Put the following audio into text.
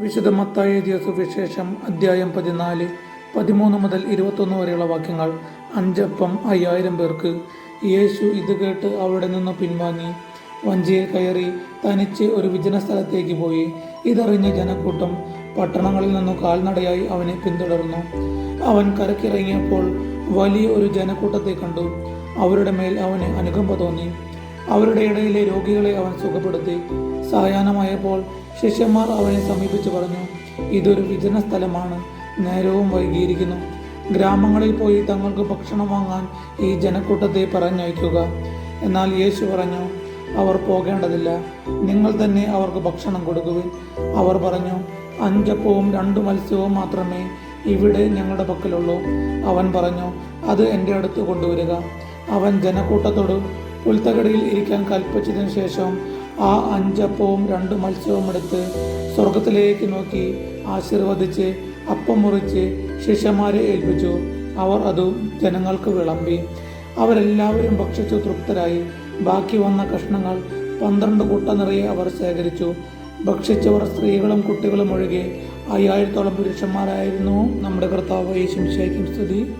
വിശുദ്ധ മത്തായി സുവിശേഷം അധ്യായം പതിനാല് പതിമൂന്ന് മുതൽ ഇരുപത്തൊന്ന് വരെയുള്ള വാക്യങ്ങൾ. അഞ്ചപ്പം അയ്യായിരം പേർക്ക് യേശു ഇത് കേട്ട് അവിടെ നിന്ന് പിൻവാങ്ങി. വഞ്ചിയിൽ കയറി തനിച്ച് ഒരു വിജന സ്ഥലത്തേക്ക് പോയി. ഇതറിഞ്ഞ ജനക്കൂട്ടം പട്ടണങ്ങളിൽ നിന്നും കാൽനടയായി അവനെ പിന്തുടർന്നു. അവൻ കരക്കിറങ്ങിയപ്പോൾ വലിയ ഒരു ജനക്കൂട്ടത്തെ കണ്ടു. അവരുടെ മേൽ അവന് അനുകമ്പ തോന്നി. അവരുടെ ഇടയിലെ രോഗികളെ അവൻ സുഖപ്പെടുത്തി. സായാഹ്നമായപ്പോൾ ശിഷ്യന്മാർ അവനെ സമീപിച്ചു പറഞ്ഞു ഇതൊരു വിജന സ്ഥലമാണ്. നേരവും വൈകിയിരിക്കുന്നു. ഗ്രാമങ്ങളിൽ പോയി തങ്ങൾക്ക് ഭക്ഷണം വാങ്ങാൻ ഈ ജനക്കൂട്ടത്തെ പറഞ്ഞയക്കുക. എന്നാൽ യേശു പറഞ്ഞു അവർ പോകേണ്ടതില്ല. നിങ്ങൾ തന്നെ അവർക്ക് ഭക്ഷണം കൊടുക്കുവിൻ. അവർ പറഞ്ഞു അഞ്ചപ്പവും രണ്ടു മത്സ്യവും മാത്രമേ ഇവിടെ ഞങ്ങളുടെ പക്കലുള്ളൂ. അവൻ പറഞ്ഞു അത് എന്റെ അടുത്ത് കൊണ്ടുവരിക. അവൻ ജനക്കൂട്ടത്തോട് പുൽത്തകടിയിൽ ഇരിക്കാൻ കൽപ്പിച്ചതിന് ശേഷം ആ അഞ്ചപ്പവും രണ്ട് മത്സ്യവും എടുത്ത് സ്വർഗത്തിലേക്ക് നോക്കി ആശീർവദിച്ച് അപ്പം മുറിച്ച് ശിഷ്യന്മാരെ ഏൽപ്പിച്ചു. അവർ അത് ജനങ്ങൾക്ക് വിളമ്പി. അവരെല്ലാവരും ഭക്ഷിച്ചു തൃപ്തരായി. ബാക്കി വന്ന കഷ്ണങ്ങൾ പന്ത്രണ്ട് കുട്ട നിറയെ അവർ ശേഖരിച്ചു. ഭക്ഷിച്ചവർ സ്ത്രീകളും കുട്ടികളും ഒഴികെ അയ്യായിരത്തോളം പുരുഷന്മാരായിരുന്നു. നമ്മുടെ കർത്താവ് യേശും സ്തുതി.